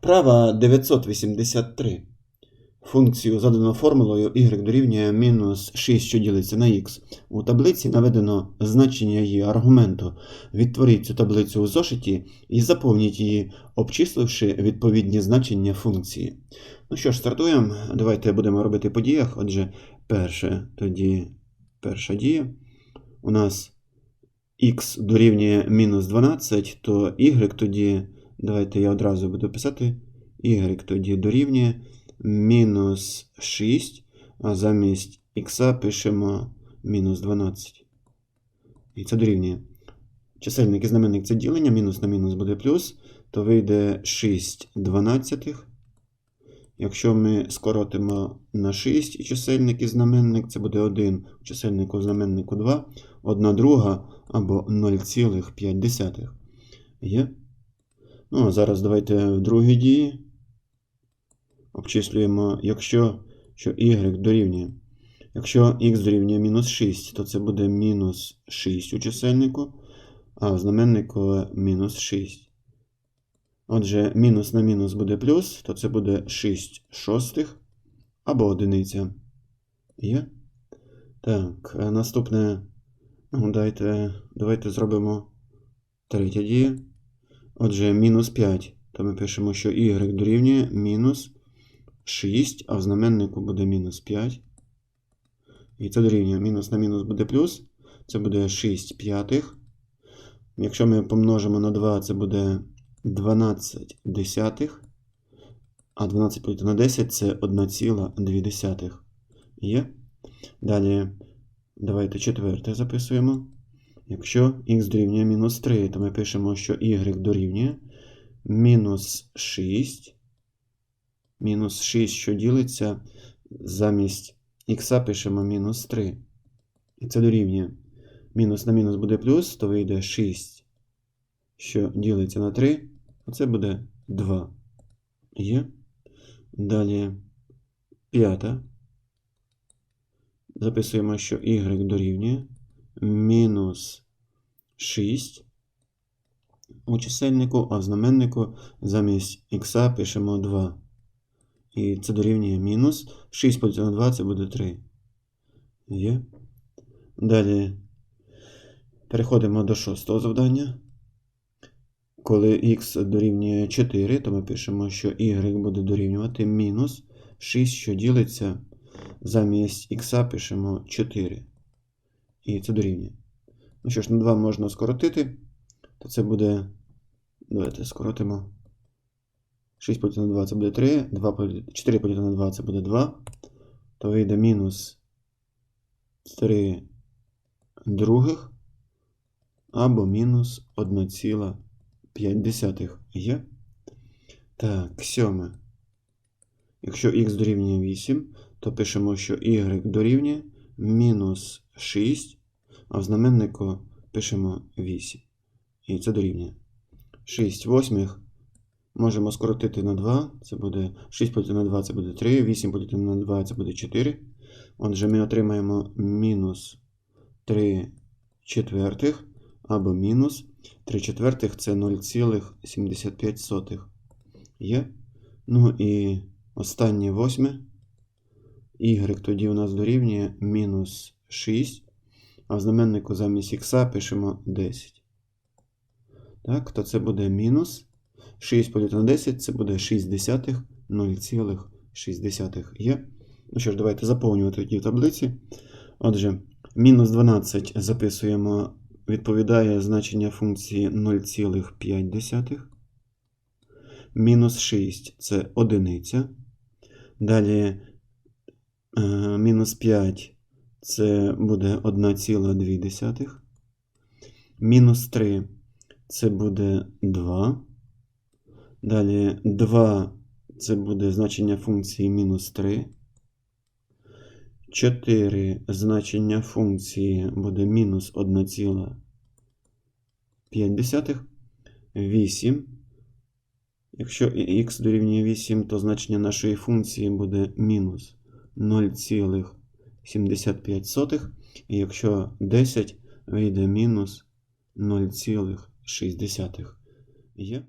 Вправа 983. Функцію задано формулою y дорівнює мінус 6, що ділиться на x. У таблиці наведено значення її аргументу. Відтворіть цю таблицю у зошиті і заповніть її, обчисливши відповідні значення функції. Ну що ж, стартуємо. Давайте будемо робити по діях. Отже, перше, тоді перша дія. У нас x дорівнює мінус 12, то y тоді. Давайте я одразу буду писати. Y тоді дорівнює мінус 6, а замість х пишемо мінус 12. І це дорівнює. Чисельник і знаменник це ділення, мінус на мінус буде плюс, то вийде 6 дванадцятих. Якщо ми скоротимо на 6 і чисельник і знаменник, це буде 1 у чисельнику знаменнику 2, 1 друга або 0,5. Є? Ну, а зараз давайте в другій дії обчислюємо, якщо що y дорівнює. Якщо x дорівнює мінус 6, то це буде мінус 6 у чисельнику, а в знаменнику мінус 6. Отже, мінус на мінус буде плюс, то це буде 6 шостих або одиниця. Є? Так, наступне. Ну, дайте, давайте зробимо третя дія. Отже, мінус 5. То ми пишемо, що y дорівнює мінус 6, а в знаменнику буде мінус 5. І це дорівнює мінус на мінус буде плюс. Це буде 6 п'ятих. Якщо ми помножимо на 2, це буде 12 десятих. А 12 поділити на 10 це 1,2. Є. Далі, давайте четверте записуємо. Якщо х дорівнює мінус 3, то ми пишемо, що y дорівнює мінус 6. Мінус 6, що ділиться, замість х пишемо мінус 3. І це дорівнює. Мінус на мінус буде плюс, то вийде 6, що ділиться на 3. Оце буде 2. Є. Далі п'ята. Записуємо, що y дорівнює мінус 6 у чисельнику, а в знаменнику замість х пишемо 2. І це дорівнює мінус. 6 поділити на 2 це буде 3. Є. Далі переходимо до шостого завдання. Коли х дорівнює 4, то ми пишемо, що y буде дорівнювати мінус 6, що ділиться. Замість х пишемо 4. І це дорівнює. Ну що ж, на 2 можна скоротити, то це буде. Давайте скоротимо. 6 поділити на 2 це буде 3, 2 поділити, 4 поділити на 2 це буде 2. То вийде мінус 3 других або мінус 1,5 є. Так, сьоме. Якщо х дорівнює 8, то пишемо, що y дорівнює мінус 6, а в знаменнику пишемо 8. І це дорівнює. 6 восьмих можемо скоротити на 2. Це буде 6 поділити на 2 це буде 3, 8 поділити на 2 це буде 4. Отже, ми отримаємо мінус 3 четвертих або мінус 3 четвертих це 0,75. Є. Ну і останнє восьме. Y тоді у нас дорівнює мінус 6. А в знаменнику замість х пишемо 10. Так, то це буде мінус 6 поділити на 10 це буде 6 десятих 0,6 є. Ну що ж, давайте заповнювати ті таблиці. Отже, мінус 12 записуємо, відповідає значення функції 0,5. Мінус 6 це одиниця. Далі е, мінус 5 це буде 1,2. Мінус 3 це буде 2. Далі 2 це буде значення функції мінус 3. 4 значення функції буде мінус 1,5. 8. Якщо х дорівнює 8, то значення нашої функції буде мінус 0,75. І якщо 10, вийде мінус 0,6. Є?